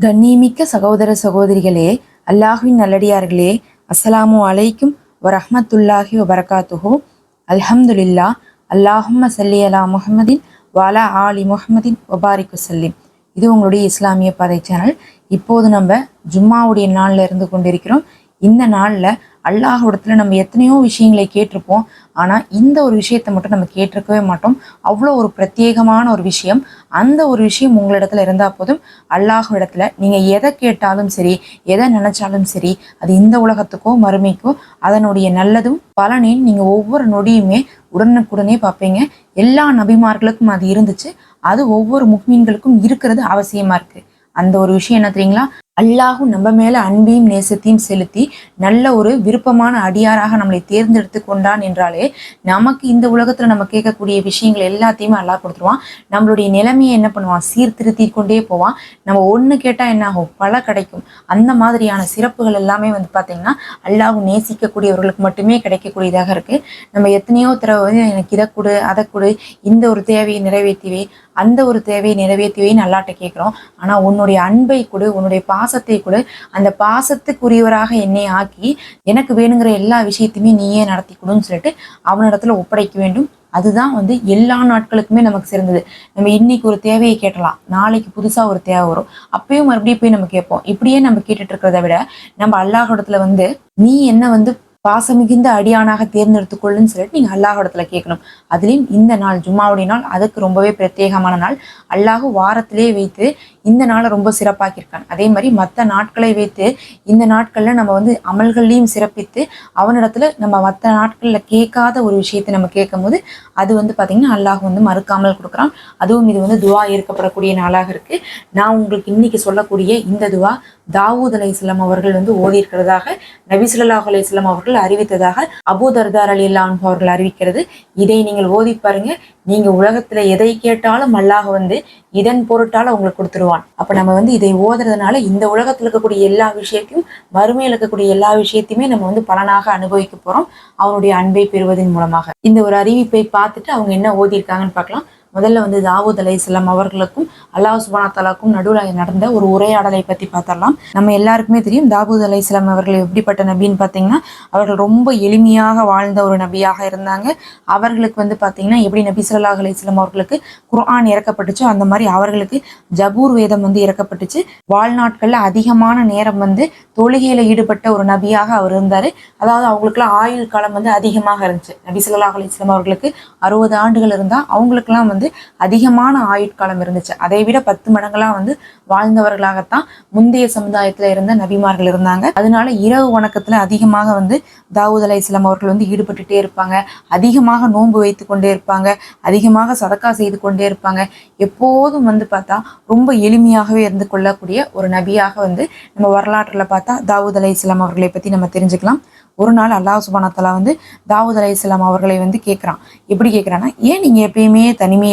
கண்ணியமிக்க சகோதர சகோதரிகளே அல்லாஹுவின் நல்லடியார்களே அஸ்ஸலாமு அலைக்கும் வரஹமத்துல்லாஹி வபரகாத்துஹோ. அல்ஹம்துலில்லா அல்லாஹும் சல்லி அலா முஹமதின் வாலா ஆலி முஹமதின் ஒபாரிக்கு சல்லிம் இது உங்களுடைய இஸ்லாமிய பாதை சேனல். இப்போது நம்ம ஜும்மாவுடைய நாளில் இருந்து கொண்டிருக்கிறோம். இந்த நாளில் அல்லாஹ்விடத்துல நம்ம எத்தனையோ விஷயங்களை கேட்டிருப்போம். ஆனால் இந்த ஒரு விஷயத்தை மட்டும் நம்ம கேட்டிருக்கவே மாட்டோம். அவ்வளோ ஒரு பிரத்யேகமான ஒரு விஷயம். அந்த ஒரு விஷயம் உங்களிடத்துல இருந்தால் போதும். அல்லாஹ் இடத்துல நீங்கள் எதை கேட்டாலும் சரி எதை நினச்சாலும் சரி அது இந்த உலகத்துக்கோ மறுமைக்கோ அதனுடைய நல்லதும் பலனையும் நீங்கள் ஒவ்வொரு நொடியுமே உடனுக்குடனே பார்ப்பீங்க. எல்லா நபிமார்களுக்கும் அது இருந்துச்சு. அது ஒவ்வொரு முக்மீன்களுக்கும் இருக்கிறது அவசியமா இருக்கு. அந்த ஒரு விஷயம் என்ன தெரியுங்களா? அல்லாஹும் நம்ம மேல அன்பையும் நேசத்தையும் செலுத்தி நல்ல ஒரு விருப்பமான அடியாராக நம்மளை தேர்ந்தெடுத்து கொண்டான் என்றாலே நமக்கு இந்த உலகத்துல நம்ம கேட்கக்கூடிய விஷயங்கள் எல்லாத்தையுமே அல்லாஹ் கொடுத்துருவான். நம்மளுடைய நிலைமையை என்ன பண்ணுவான்? சீர்திருத்தி கொண்டே போவான். நம்ம ஒன்று கேட்டால் என்ன ஆகும் பல கிடைக்கும். அந்த மாதிரியான சிறப்புகள் எல்லாமே வந்து பார்த்தீங்கன்னா அல்லாஹ் நேசிக்கக்கூடியவர்களுக்கு மட்டுமே கிடைக்கக்கூடியதாக இருக்குது நம்ம எத்தனையோ தடவை வந்து எனக்கு இதை கொடு அதை கொடு இந்த ஒரு தேவையை நிறைவேற்றிவே அந்த ஒரு தேவையை நிறைவேற்றிவேன்னு அல்லாட்ட கேட்குறோம். ஆனால் உன்னுடைய அன்பை கொடு உன்னுடைய பா பாசத்தை கூட அந்த பாசத்துக்குரியவராக என்னை ஆக்கி எனக்கு வேணுங்கிற எல்லா விஷயத்தையுமே நீயே நடத்தி கொடுன்னு சொல்லிட்டு அவனிடத்துல ஒப்படைக்க வேண்டும். அதுதான் வந்து எல்லா நாட்களுக்குமே நமக்கு சிறந்தது. நம்ம இன்னைக்கு ஒரு தேவையை கேட்டலாம். நாளைக்கு புதுசாக ஒரு தேவை வரும். அப்பயும் மறுபடியும் போய் நம்ம கேட்போம். இப்படியே நம்ம கேட்டுட்டு இருக்கிறத விட நம்ம அல்லாஹிடத்துல வந்து நீ என்ன வந்து பாசம் மிகுந்த அடியானாக தேர்ந்தெடுத்துக்கொள்ளுன்னு சொல்லிட்டு நீங்கள் அல்லாஹோடத்துல கேட்கணும். அதுலேயும் இந்த நாள் ஜும்மாவுடைய நாள் அதுக்கு ரொம்பவே பிரத்யேகமான நாள். அல்லாஹ் வாரத்திலே வைத்து இந்த நாளை ரொம்ப சிறப்பாக்கியிருக்கான். அதே மாதிரி மற்ற நாட்களை வைத்து இந்த நாட்களில் நம்ம வந்து அமல்கள்லையும் சிறப்பித்து அவனிடத்துல நம்ம மற்ற நாட்களில் கேட்காத ஒரு விஷயத்தை நம்ம கேட்கும் போது அது வந்து பார்த்திங்கன்னா அல்லாஹ் வந்து மறுக்காமல் கொடுக்குறான். அதுவும் இது வந்து துவா ஏற்கப்படக்கூடிய நாளாக இருக்குது நான் உங்களுக்கு இன்னைக்கு சொல்லக்கூடிய இந்த துவா தாவூத் அலைஹிஸ்ஸலாம் அவர்கள் வந்து ஓதியிருக்கிறதாக இருக்கிறதாக ஸல்லல்லாஹு அலிஸ்லாம் அவர்கள் அறிவித்ததாக அபூ தர்தார் அலி இல்லான் அவர்கள் அறிவிக்கிறது. இதை நீங்கள் ஓதி பாருங்க. நீங்க உலகத்துல எதை கேட்டாலும் அல்லாஹ் வந்து இதன் பொருட்டால உங்களுக்கு கொடுத்துருவான். அப்ப நம்ம வந்து இதை ஓதுறதுனால இந்த உலகத்துல இருக்கக்கூடிய எல்லா விஷயத்தையும் மறுமையில் இருக்கக்கூடிய எல்லா விஷயத்தையுமே நம்ம வந்து பலனாக அனுபவிக்க போறோம். அவனுடைய அன்பை பெறுவதன் மூலமாக. இந்த ஒரு அறிவிப்பை பார்த்துட்டு அவங்க என்ன ஓதியிருக்காங்கன்னு பார்க்கலாம். முதல்ல வந்து தாவூத் அலை இஸ்லாம் அவர்களுக்கும் அல்லாஹ் சுபானா தலாக்கும் நடுவில் நடந்த ஒரு உரையாடலை பற்றி பார்த்தரலாம் நம்ம எல்லாருக்குமே தெரியும் தாவூத் அலை இஸ்லாம் அவர்கள் எப்படிப்பட்ட நபின்னு பார்த்தீங்கன்னா அவர்கள் ரொம்ப எளிமையாக வாழ்ந்த ஒரு நபியாக இருந்தாங்க. அவர்களுக்கு வந்து பார்த்தீங்கன்னா எப்படி நபி சொல்லாஹ் அலி இஸ்லாம் அவர்களுக்கு குர்ஆன் இறக்கப்பட்டுச்சோ அந்த மாதிரி அவர்களுக்கு ஜபூர் வேதம் வந்து இறக்கப்பட்டுச்சு. வாழ்நாட்களில் அதிகமான நேரம் வந்து தொழுகையில் ஈடுபட்ட ஒரு நபியாக அவர் இருந்தார். அதாவது அவங்களுக்குலாம் ஆயுள் காலம் வந்து அதிகமாக இருந்துச்சு. நபி சொல்லாஹ் அலி இஸ்லாம் அவர்களுக்கு அறுபது ஆண்டுகள் இருந்தால் அவங்களுக்குலாம் வந்து அதிகமான ஆயுட்காலம் இருந்துச்சு. அதை விட பத்து மடங்களாக வந்து வாழ்ந்தவர்களாகத்தான் முந்தைய சமுதாயத்தில் இருந்த நபிமார்கள் இருந்தாங்க. அதனால இரவு வணக்கத்தில் அதிகமாக வந்து தாவூத் அலை இஸ்லாம் அவர்கள் வந்து ஈடுபட்டுட்டே இருப்பாங்க. அதிகமாக நோன்பு வைத்து கொண்டே இருப்பாங்க. அதிகமாக சதக்கா செய்து கொண்டே இருப்பாங்க. எப்போதும் வந்து பார்த்தா ரொம்ப எளிமையாகவே இருந்து கொள்ளக்கூடிய ஒரு நபியாக வந்து நம்ம வரலாற்றில் பார்த்தா தாவூத் அலை இஸ்லாம் அவர்களை பற்றி நம்ம தெரிஞ்சுக்கலாம். ஒரு நாள் அல்லாஹ் சுபானத்தலா வந்து தாவூத் அலை இஸ்லாம் அவர்களை வந்து கேட்குறான் எப்படி கேட்குறான்னா ஏன் நீங்கள் எப்பயுமே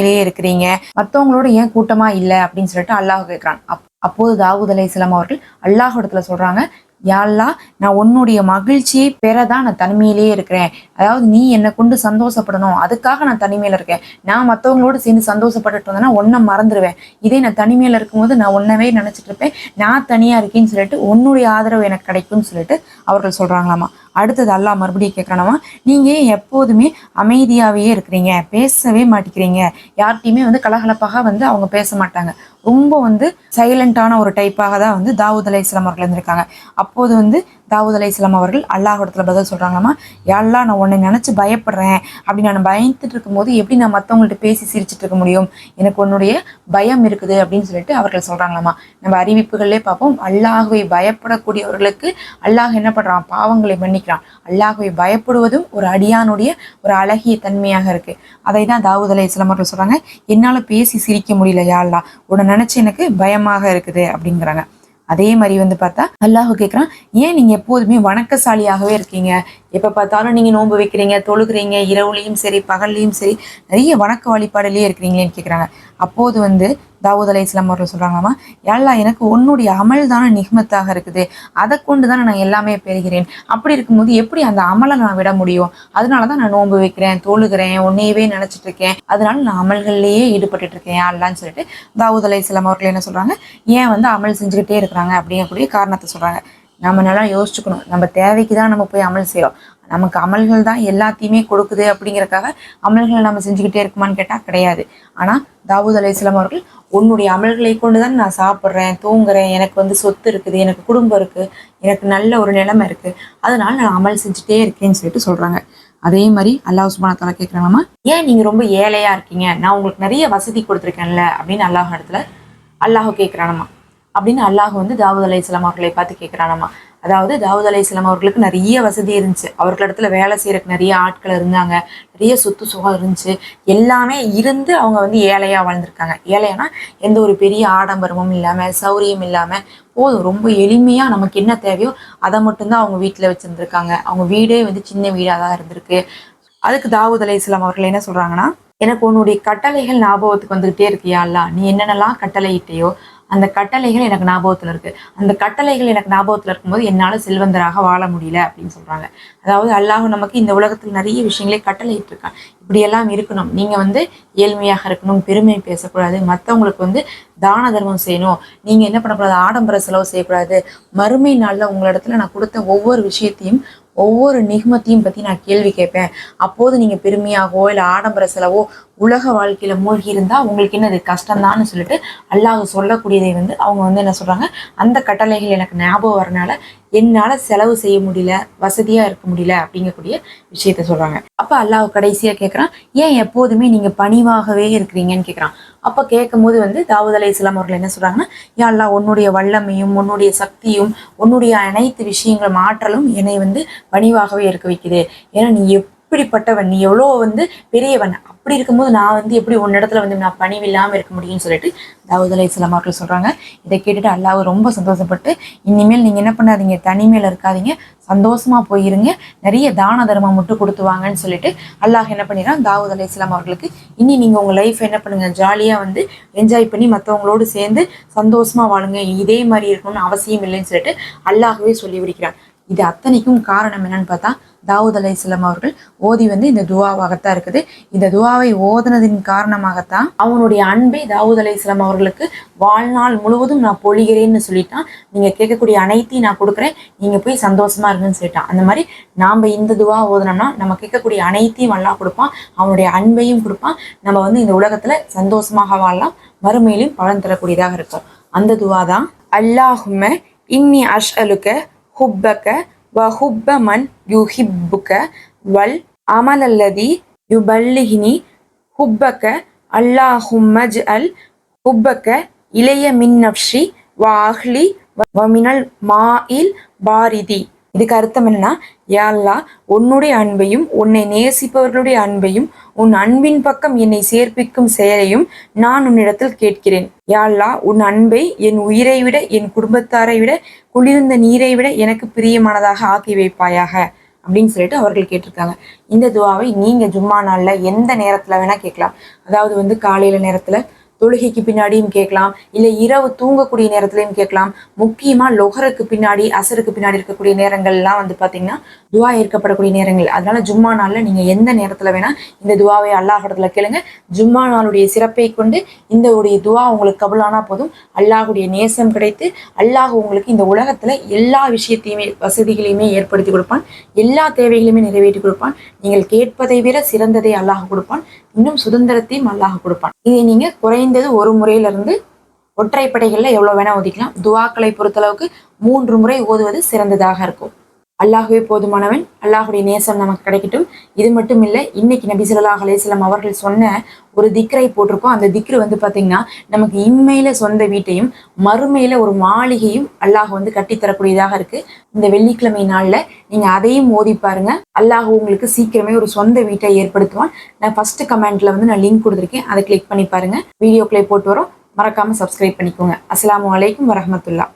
தனிமையிலேயே இருக்கிறீங்க. மற்றவங்களோட ஏன் கூட்டமா இல்லை அப்படின்னு சொல்லிட்டு அல்லாஹ் கேட்குறான் அப் அப்போது தாவூத் அலை இஸ்லாம் அவர்கள் அல்லாஹ் இடத்துல சொல்றாங்க யாழ்லா நான் உன்னுடைய மகிழ்ச்சியை பெறதான் நான் தனிமையிலேயே இருக்கிறேன். அதாவது நீ என்னை கொண்டு சந்தோஷப்படணும். அதுக்காக நான் தனிமையில இருக்கேன். நான் மற்றவங்களோட சேர்ந்து சந்தோஷப்பட்டுட்டு இருந்தேன்னா ஒன்றை மறந்துடுவேன் இதே நான் தனிமையில இருக்கும்போது நான் உன்னவே நினைச்சிட்டு இருப்பேன். நான் தனியா இருக்கேன்னு சொல்லிட்டு உன்னுடைய ஆதரவு எனக்கு கிடைக்கும்னு சொல்லிட்டு அவர்கள் சொல்றாங்களாமா? அடுத்தது அல்லா மறுபடியும் கேட்கணுமா நீங்க எப்போதுமே அமைதியாவே இருக்கிறீங்க பேசவே மாட்டேங்கிறீங்க. யார்கிட்டையுமே வந்து கலகலப்பாக வந்து அவங்க பேச மாட்டாங்க. ரொம்ப வந்து சைலண்டான ஒரு டைப்பாக தான் வந்து தாவூத் அலை இஸ்லாம் அவர்கள் இருந்திருக்காங்க. அப்போது வந்து தாவூத் அலை இஸ்லாம் அவர்கள் அல்லாஹிடத்தில் பதில் சொல்கிறாங்கம்மா யாரெல்லாம் நான் உன்னை நினச்சி பயப்படுறேன். அப்படி நான் பயந்துட்டு இருக்கும்போது எப்படி நான் மற்றவங்கள்ட்ட பேசி சிரிச்சிட்டு இருக்க முடியும்? எனக்கு உன்னுடைய பயம் இருக்குது அப்படின்னு சொல்லிட்டு அவர்கள் சொல்றாங்களாமா நம்ம அறிவிப்புகளே பார்ப்போம் அல்லாஹுவை பயப்படக்கூடியவர்களுக்கு அல்லாஹ் என்ன பண்ணுறான் பாவங்களை மன்னிக்கிறான். அல்லாஹுவை பயப்படுவதும் ஒரு அடியானுடைய ஒரு அழகிய தன்மையாக இருக்குது அதை தான் தாவூத் அலை இஸ்லாம் அவர்கள் சொல்கிறாங்க என்னால் பேசி சிரிக்க முடியல யாரெல்லாம் உடனே நினச்சி எனக்கு பயமாக இருக்குது அப்படிங்கிறாங்க. அதே மாதிரி வந்து பார்த்தா அல்லாஹ் கேட்குறான் ஏன் நீங்கள் எப்போதுமே வணக்கசாலியாகவே இருக்கீங்க? எப்போ பார்த்தாலும் நீங்கள் நோன்பு வைக்கிறீங்க தொழுகிறீங்க இரவுலையும் சரி பகல்லையும் சரி நிறைய வணக்க வழிபாடுலேயே இருக்கிறீங்களேன்னு கேட்குறாங்க அப்போது வந்து தாவூத் அலை இஸ்லாம் அவர்கள் சொல்கிறாங்களாமா எல்லா எனக்கு உன்னுடைய அமல் தானே நிகமத்தாக இருக்குது. அதை கொண்டு தானே நான் எல்லாமே பெறுகிறேன். அப்படி இருக்கும்போது எப்படி அந்த அமலை நான் விட முடியும்? அதனால தான் நான் நோன்பு வைக்கிறேன் தோழுகிறேன் உன்னையவே நினச்சிட்டு இருக்கேன் அதனால நான் அமல்கள்லேயே ஈடுபட்டு இருக்கேன் அல்லான்னு சொல்லிட்டு தாவூத் அலை இஸ்லாம் அவர்கள் என்ன சொல்கிறாங்க ஏன் வந்து அமல் செஞ்சுக்கிட்டே இருக்கிறாங்க அப்படிங்கக்கூடிய காரணத்தை சொல்கிறாங்க நம்ம நல்லா யோசிச்சுக்கணும். நம்ம தேவைக்கு தான் நம்ம போய் அமல் செய்கிறோம் நமக்கு அமல்கள் தான் எல்லாத்தையுமே கொடுக்குது அப்படிங்கிறக்காக அமல்கள் நம்ம செஞ்சுக்கிட்டே இருக்குமான்னு கேட்டால் கிடையாது. ஆனால் தாவூத் அலையாம் அவர்கள் உன்னுடைய அமல்களை கொண்டு தான் நான் சாப்பிட்றேன் தூங்குறேன் எனக்கு வந்து சொத்து இருக்குது எனக்கு குடும்பம் இருக்குது எனக்கு நல்ல ஒரு நிலைமை இருக்குது அதனால நான் அமல் செஞ்சுட்டே இருக்கேன்னு சொல்லிட்டு சொல்கிறாங்க அதே மாதிரி அல்லாஹ் உஸ்மான தலா கேட்குறாங்கம்மா ஏன் நீங்கள் ரொம்ப ஏழையாக இருக்கீங்க? நான் உங்களுக்கு நிறைய வசதி கொடுத்துருக்கேன்ல? அப்படின்னு அல்லாஹ் இடத்துல அல்லாஹ் கேட்குறானம்மா அப்படின்னு அல்லாஹ் வந்து தாவூத் அலை இஸ்லாம் அவர்களை பார்த்து கேட்குறானம்மா அதாவது தாவூத் அலை இஸ்லாம் அவர்களுக்கு நிறைய வசதி இருந்துச்சு. அவர்களிடத்துல வேலை செய்யறதுக்கு நிறைய ஆட்கள் இருந்தாங்க. நிறைய சொத்து சுகம் இருந்துச்சு. எல்லாமே இருந்து அவங்க வந்து ஏழையாக வாழ்ந்திருக்காங்க. ஏழையானா எந்த ஒரு பெரிய ஆடம்பரமும் இல்லாமல் சௌரியம் இல்லாமல் போதும். ரொம்ப எளிமையாக நமக்கு என்ன தேவையோ அதை மட்டும்தான் அவங்க வீட்டில் வச்சுருந்துருக்காங்க. அவங்க வீடே வந்து சின்ன வீடாக தான் இருந்திருக்கு. அதுக்கு தாவூத் அலை இஸ்லாம் அவர்கள் என்ன சொல்கிறாங்கன்னா எனக்கு உன்னுடைய கட்டளைகள் ஞாபகத்துக்கு வந்துகிட்டே இருக்கியா அல்லா நீ என்னென்னலாம் கட்டளையிட்டையோ அந்த கட்டளைகள் எனக்கு ஞாபகத்தில் இருக்குது அந்த கட்டளைகள் எனக்கு ஞாபகத்தில் இருக்கும்போது என்னால் செல்வந்தராக வாழ முடியல அப்படின்னு சொல்கிறாங்க அதாவது அல்லாஹ் நமக்கு இந்த உலகத்தில் நிறைய விஷயங்களே கட்டளை இருக்கான் இப்படியெல்லாம் இருக்கணும். நீங்கள் வந்து ஏழ்மையாக இருக்கணும் பெருமை பேசக்கூடாது. மற்றவங்களுக்கு வந்து தான தர்மம் செய்யணும். நீங்கள் என்ன பண்ணக்கூடாது? ஆடம்பர செலவு செய்யக்கூடாது. மறுமை நாளில் உங்களிடத்துல நான் கொடுத்த ஒவ்வொரு விஷயத்தையும் ஒவ்வொரு நிகமத்தையும் பற்றி நான் கேள்வி கேட்பேன். அப்போது நீங்கள் பெருமையாகவோ இல்லை ஆடம்பர செலவோ உலக வாழ்க்கையில் மூழ்கி இருந்தால் உங்களுக்கு என்னது? கஷ்டம்தான்னு சொல்லிட்டு அல்லாஹ் சொல்லக்கூடியதை வந்து அவங்க வந்து என்ன சொல்கிறாங்க அந்த கட்டளைகள் எனக்கு ஞாபகம் வரனால என்னால் செலவு செய்ய முடியல வசதியாக இருக்க முடியல அப்படிங்கக்கூடிய விஷயத்த சொல்கிறாங்க அப்போ அல்லாஹ் கடைசியாக கேட்குறான் ஏன் எப்போதுமே நீங்கள் பணிவாகவே இருக்கிறீங்கன்னு கேட்குறான் அப்போ கேட்கும் போது வந்து தாவூத் அலை இஸ்லாம் அவர்கள் என்ன சொல்கிறாங்கன்னா யாழ்லா உன்னுடைய வல்லமையும் உன்னுடைய சக்தியும் உன்னுடைய அனைத்து விஷயங்களும் ஆற்றலும் என்னை வந்து பணிவாகவே இருக்க வைக்குது. ஏன்னா நீ எப்படிப்பட்டவன்? நீ எவ்வளோ வந்து பெரியவன்? அப்படி இருக்கும்போது நான் வந்து எப்படி உன்னிடத்துல வந்து நான் பணிவில்லாமல் இருக்க முடியும்னு சொல்லிட்டு தாவூத் அலை இஸ்லாம் அவர்கள் சொல்கிறாங்க இதை கேட்டுட்டு அல்லாஹ் ரொம்ப சந்தோஷப்பட்டு இனிமேல் நீங்கள் என்ன பண்ணாதீங்க தனிமையில் இருக்காதீங்க சந்தோஷமா போயிருங்க நிறைய தான தர்மம் மட்டும் கொடுத்து வாங்கன்னு சொல்லிட்டு அல்லாஹ் என்ன பண்ணிடுறான்? தாவூத் அலி இஸ்லாம் அவர்களுக்கு இனி நீங்கள் உங்கள் லைஃப் என்ன பண்ணுங்க? ஜாலியாக வந்து என்ஜாய் பண்ணி மற்றவங்களோடு சேர்ந்து சந்தோஷமாக வாழுங்க. இதே மாதிரி இருக்கணும்னு அவசியம் இல்லைன்னு சொல்லிட்டு அல்லாஹவே சொல்லி விடுக்கிறான். இது அத்தனைக்கும் காரணம் என்னன்னு பார்த்தா தாவூத் அலை இஸ்லாம் அவர்கள் ஓதி வந்து இந்த துவாவாகத்தான் இருக்குது. இந்த துவாவை ஓதுனதின் காரணமாகத்தான் அவனுடைய அன்பை தாவூத் அலை இஸ்லாம் அவர்களுக்கு வாழ்நாள் முழுவதும் நான் பொழிகிறேன்னு சொல்லிட்டான். நீங்கள் கேட்கக்கூடிய அனைத்தையும் நான் கொடுக்குறேன். நீங்கள் போய் சந்தோஷமா இருங்கன்னு சொல்லிட்டான். அந்த மாதிரி நாம் இந்த துவா ஓதுனோம்னா நம்ம கேட்கக்கூடிய அனைத்தையும் நல்லா கொடுப்பான். அவனுடைய அன்பையும் கொடுப்பான். நம்ம வந்து இந்த உலகத்தில் சந்தோஷமாக வாழலாம். மறுமையிலும் பலன் தரக்கூடியதாக இருக்கும். அந்த துவா தான் அல்லாஹும இன்னி அஷ் அலுக்க ஹுப்பக வ ஹுப்ப மன் யுஹிப்புக வல் அமலல்லதி யுபல்லிஹினி ஹுப்பக அல்லாஹும்மஜ் அல் ஹுப்பக இளைய மின் நப்ஷி வ அஹ்லி வ மினல் மாஇல் பாரிதி. இதுக்கு அர்த்தம் என்னன்னா யாழ்லா உன்னுடைய அன்பையும் உன்னை நேசிப்பவர்களுடைய அன்பையும் உன் அன்பின் பக்கம் என்னை சேர்ப்பிக்கும் செயலையும் நான் உன்னிடத்தில் கேட்கிறேன். யாழ்லா உன் அன்பை என் உயிரை விட என் குடும்பத்தாரை விட குளிர்ந்த நீரை விட எனக்கு பிரியமானதாக ஆக்கி வைப்பாயாக. அப்படின்னு சொல்லிட்டு அவர்கள் கேட்டிருக்காங்க. இந்த துவாவை நீங்கள் ஜும்மா நாளில் எந்த நேரத்தில் வேணால் கேட்கலாம். அதாவது வந்து காலையில் நேரத்தில் தொழுகைக்கு பின்னாடியும் கேட்கலாம். இல்லை இரவு தூங்கக்கூடிய நேரத்துலையும் கேட்கலாம். முக்கியமாக லொஹருக்கு பின்னாடி அசருக்கு பின்னாடி இருக்கக்கூடிய நேரங்கள்லாம் வந்து பார்த்தீங்கன்னா துவா ஏற்கப்படக்கூடிய நேரங்கள். அதனால ஜும்மா நாளில் நீங்கள் எந்த நேரத்தில் வேணால் இந்த துவாவை அல்லாஹிடத்துல கேளுங்க. ஜும்மா நாளுடைய சிறப்பை கொண்டு இந்த உடைய துவா உங்களுக்கு கபுலானா போதும். அல்லாஹுடைய நேசம் கிடைத்து அல்லாஹ் உங்களுக்கு இந்த உலகத்தில் எல்லா விஷயத்தையுமே வசதிகளையுமே ஏற்படுத்தி கொடுப்பான். எல்லா தேவைகளையுமே நிறைவேற்றி கொடுப்பான். நீங்கள் கேட்பதை விட சிறந்ததை அல்லாஹ் கொடுப்பான். இன்னும் சுதந்திரத்தையும் அல்லாஹ் கொடுப்பான். இதை நீங்க குறைந்தது ஒரு முறையில இருந்து ஒற்றைப்படைகளில் எவ்வளோ வேணா ஒதுக்கலாம். துவாக்களை பொறுத்தளவுக்கு மூன்று முறை ஓதுவது சிறந்ததாக இருக்கும். அல்லாஹுவே போதுமானவன். அல்லாஹுடைய நேசம் நமக்கு கிடைக்கட்டும். இது மட்டும் இல்லை இன்னைக்கு நபி சொல்லாஹ் அலேஸ்லாம் அவர்கள் சொன்ன ஒரு திக்ரை போட்டிருக்கோம். அந்த திக்ரு வந்து பார்த்தீங்கன்னா நமக்கு இன்மையில சொந்த வீட்டையும் மறுமையில ஒரு மாளிகையும் அல்லாஹ் வந்து கட்டித்தரக்கூடியதாக இருக்கு. இந்த வெள்ளிக்கிழமை நாளில் நீங்க அதையும் மோதி பாருங்க. அல்லாஹ் உங்களுக்கு சீக்கிரமே ஒரு சொந்த வீட்டை ஏற்படுத்துவான். நான் ஃபர்ஸ்ட் கமெண்ட்ல வந்து நான் லிங்க் கொடுத்துருக்கேன். அதை கிளிக் பண்ணி பாருங்க. வீடியோக்களை போட்டு வரோம். மறக்காம சப்ஸ்கிரைப் பண்ணிக்கோங்க. அஸ்லாம் வலைக்கம் வரமத்துல்லா